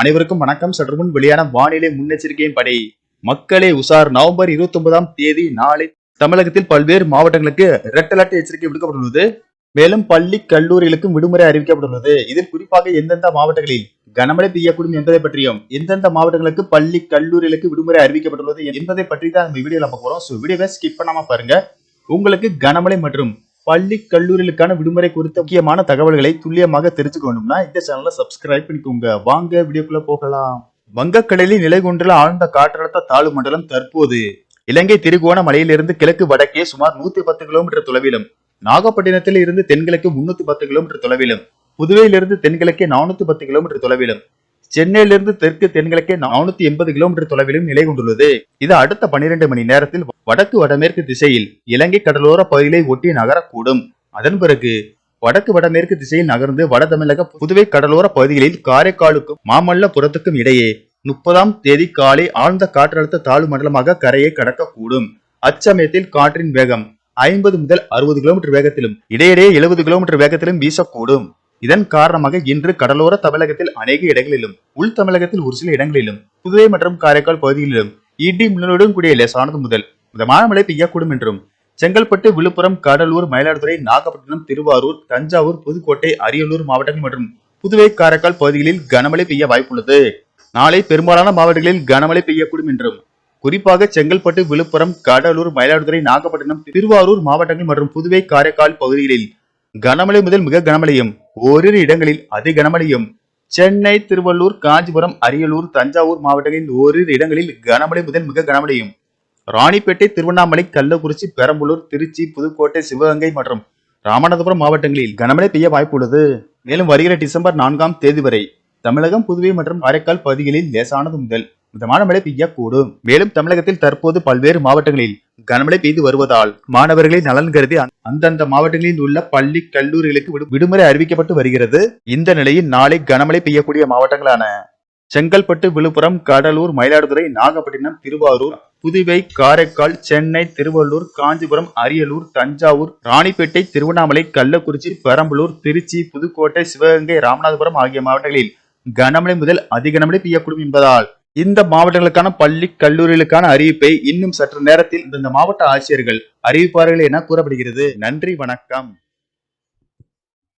அனைவருக்கும் வணக்கம். சற்று முன் வெளியான வானிலை முன்னெச்சரிக்கையின்படி மக்களே உசார் நவம்பர் இருபத்தி ஒன்பதாம் தேதி நாளை தமிழகத்தில் பல்வேறு மாவட்டங்களுக்கு ரெட் அலர்ட் எச்சரிக்கை விடுக்கப்பட்டுள்ளது. மேலும் பள்ளி கல்லூரிகளுக்கும் விடுமுறை அறிவிக்கப்பட்டுள்ளது. இதில் குறிப்பாக எந்தெந்த மாவட்டங்களில் கனமழை பெய்யக்கூடும் என்பதை பற்றியும் எந்தெந்த மாவட்டங்களுக்கு பள்ளி கல்லூரிகளுக்கு விடுமுறை அறிவிக்கப்பட்டுள்ளது என்பதை பற்றி தான் நம்ம வீடியோ நம்ம போறோம். ஸோ வீடியோவை ஸ்கிப் பண்ணாம பாருங்க. உங்களுக்கு கனமழை மற்றும் பள்ளி கல்லூரிகளுக்கான விடுமுறை குறித்த முக்கியமான தகவல்களை துல்லியமாக தெரிஞ்சுக்கணும்னா இந்த சேனலை சப்ஸ்கிரைப் பண்ணிக்கோங்க. வாங்க வீடியோக்குள்ள போகலாம். வங்கக்கடலில் நிலை கொண்டுள்ள ஆழ்ந்த காற்றழுத்த தாழ்வு மண்டலம் தற்போது இலங்கை திருகோண மலையிலிருந்து கிழக்கு வடக்கே சுமார் நூத்தி பத்து கிலோமீட்டர் தொலைவிலும் நாகப்பட்டினத்தில் இருந்து தென்கிழக்கு முன்னூத்தி பத்து கிலோமீட்டர் தொலைவிலும் புதுவையிலிருந்து தென்கிழக்கே நானூத்தி பத்து கிலோமீட்டர் தொலைவிலும் சென்னையிலிருந்து தெற்கு தென்கிழக்கே நானூத்தி எண்பது கிலோமீட்டர் தொலைவிலும் நிலை கொண்டுள்ளது. இது அடுத்த பனிரெண்டு மணி நேரத்தில் வடக்கு வடமேற்கு திசையில் இலங்கை கடலோர பகுதிகளை ஒட்டி நகரக்கூடும். அதன் பிறகு வடக்கு வடமேற்கு திசையில் நகர்ந்து வட தமிழக புதுவை கடலோர பகுதிகளில் காரைக்காலுக்கும் மாமல்லபுரத்துக்கும் இடையே முப்பதாம் தேதி காலை ஆழ்ந்த காற்றழுத்த தாழ்வு மண்டலமாக கரையை கடக்கக்கூடும். அச்சமயத்தில் காற்றின் வேகம் ஐம்பது முதல் அறுபது கிலோமீட்டர் வேகத்திலும் இடையிடையே எழுபது கிலோமீட்டர் வேகத்திலும் வீசக்கூடும். இதன் காரணமாக இன்று கடலோர தமிழகத்தில் அநேக இடங்களிலும் உள் தமிழகத்தில் ஒரு சில இடங்களிலும் புதுவை மற்றும் காரைக்கால் பகுதிகளிலும் இடி மின்னலுடன் கூடிய லேசானது முதல் மிதமான மழை பெய்யக்கூடும் என்றும் செங்கல்பட்டு விழுப்புரம் கடலூர் மயிலாடுதுறை நாகப்பட்டினம் திருவாரூர் தஞ்சாவூர் புதுக்கோட்டை அரியலூர் மாவட்டங்கள் மற்றும் புதுவை காரைக்கால் பகுதிகளில் கனமழை பெய்ய வாய்ப்புள்ளது. நாளை பெரும்பாலான மாவட்டங்களில் கனமழை பெய்யக்கூடும் என்றும் குறிப்பாக செங்கல்பட்டு விழுப்புரம் கடலூர் மயிலாடுதுறை நாகப்பட்டினம் திருவாரூர் மாவட்டங்கள் மற்றும் புதுவை காரைக்கால் பகுதிகளில் கனமழை முதல் மிக கனமழையும் ஓரிரு இடங்களில் அதி கனமழையும். சென்னை திருவள்ளூர் காஞ்சிபுரம் அரியலூர் தஞ்சாவூர் மாவட்டங்களில் ஓரிரு இடங்களில் கனமழை முதல் மிக கனமழையும். ராணிப்பேட்டை திருவண்ணாமலை கள்ளக்குறிச்சி பெரம்பலூர் திருச்சி புதுக்கோட்டை சிவகங்கை மற்றும் ராமநாதபுரம் மாவட்டங்களில் கனமழை பெய்ய வாய்ப்புள்ளது மேலும் வருகிற டிசம்பர் நான்காம் தேதி வரை தமிழகம் புதுவை மற்றும் காரைக்கால் பகுதிகளில் லேசானது முதல் மிதமான மழை பெய்யக்கூடும். மேலும் தமிழகத்தில் தற்போது பல்வேறு மாவட்டங்களில் கனமழை பெய்து வருவதால் மாணவர்களின் நலன் கருதி அந்தந்த மாவட்டங்களில் உள்ள பள்ளி கல்லூரிகளுக்கு விடுமுறை அறிவிக்கப்பட்டு வருகிறது. இந்த நிலையில் நாளை கனமழை பெய்யக்கூடிய மாவட்டங்களான செங்கல்பட்டு விழுப்புரம் கடலூர் மயிலாடுதுறை நாகப்பட்டினம் திருவாரூர் புதுவை காரைக்கால் சென்னை திருவள்ளூர் காஞ்சிபுரம் அரியலூர் தஞ்சாவூர் ராணிப்பேட்டை திருவண்ணாமலை கள்ளக்குறிச்சி பெரம்பலூர் திருச்சி புதுக்கோட்டை சிவகங்கை ராமநாதபுரம் ஆகிய மாவட்டங்களில் கனமழை முதல் அதிக கனமழை பெய்யக்கூடும் என்பதால் இந்த மாவட்டங்களுக்கான பள்ளி கல்லூரிகளுக்கான அறிவிப்பை இன்னும் சற்று நேரத்தில் இந்த மாவட்ட ஆட்சியர்கள் அறிவிப்பார்கள் என கூறப்படுகிறது. நன்றி வணக்கம்.